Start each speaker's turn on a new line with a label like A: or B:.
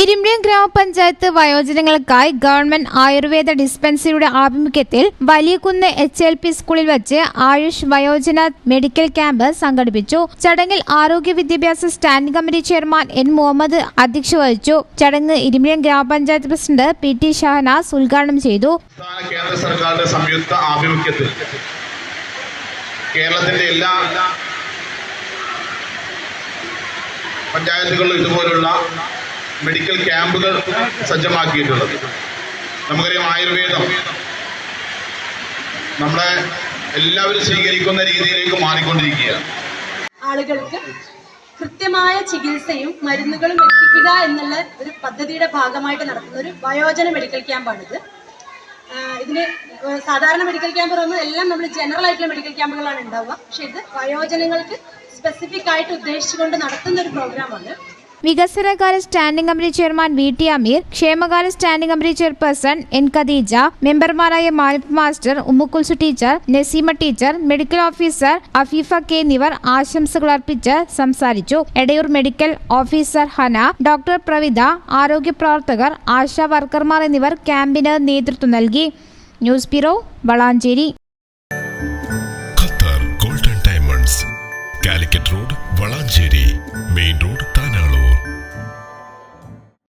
A: ഇരുമ്പിയം ഗ്രാമപഞ്ചായത്ത് വയോജനങ്ങൾക്കായി ഗവൺമെന്റ് ആയുർവേദ ഡിസ്പെൻസറിയുടെ ആഭിമുഖ്യത്തിൽ Valiyakunnu H L P സ്കൂളിൽ വെച്ച് ആയുഷ് വയോജന മെഡിക്കൽ ക്യാമ്പ് സംഘടിപ്പിച്ചു. ചടങ്ങിൽ ആരോഗ്യ വിദ്യാഭ്യാസ standing committee chairman N Muhammad അധ്യക്ഷ വഹിച്ചു. ചടങ്ങ് ഇരുമ്പ്യം ഗ്രാമപഞ്ചായത്ത് പ്രസിഡന്റ് പി ടി ഷഹനാസ് ഉദ്ഘാടനം ചെയ്തു.
B: കേന്ദ്ര സർക്കാരിന്റെ സംയുക്ത ആഭിമുഖ്യത്തിൽ കേരളത്തിന്റെ എല്ലാ പഞ്ചായത്തുകളിലും ഇതുപോലുള്ള മെഡിക്കൽ ക്യാമ്പുകൾ സജ്ജമാക്കിയിട്ടുള്ളത്. നമുക്കറിയാം ആയുർവേദം. നമ്മളെ എല്ലാവരും സ്വീകരിക്കുന്ന രീതിയിലേക്ക് മാറിക്കൊണ്ടിരിക്കുകയാണ്.
C: ആളുകൾക്ക് കൃത്യമായ ചികിത്സയും മരുന്നുകളും എത്തിക്കുക എന്നുള്ള ഒരു പദ്ധതിയുടെ ഭാഗമായിട്ട് നടത്തുന്ന ഒരു വയോജന മെഡിക്കൽ ക്യാമ്പാണിത്. ഇതിന് സാധാരണ മെഡിക്കൽ ക്യാമ്പ് പറയുമ്പോൾ എല്ലാം നമ്മൾ ജനറൽ ആയിട്ടുള്ള മെഡിക്കൽ ക്യാമ്പുകളാണ് ഉണ്ടാവുക. പക്ഷെ ഇത് വയോജനങ്ങൾക്ക് സ്പെസിഫിക് ആയിട്ട് ഉദ്ദേശിച്ചുകൊണ്ട് നടത്തുന്ന ഒരു പ്രോഗ്രാമാണ്
A: വികസനകാര്യ standing committee chairman V T Ameer ക്ഷേമകാല standing committee chairperson N Khadeeja മെമ്പർമാരായ Malik master Ummukulsu teacher Naseema teacher medical officer Afeefa K എന്നിവർ ആശംസകൾ അർപ്പിച്ച് സംസാരിച്ചു. Edayur medical officer Hana doctor Pravitha ആരോഗ്യ പ്രവർത്തകർ ആശാ വർക്കർമാർ എന്നിവർ ക്യാമ്പിന് നേതൃത്വം നൽകി. News bureau Valanchery.
D: Qatar golden diamonds Calicut road Valanchery main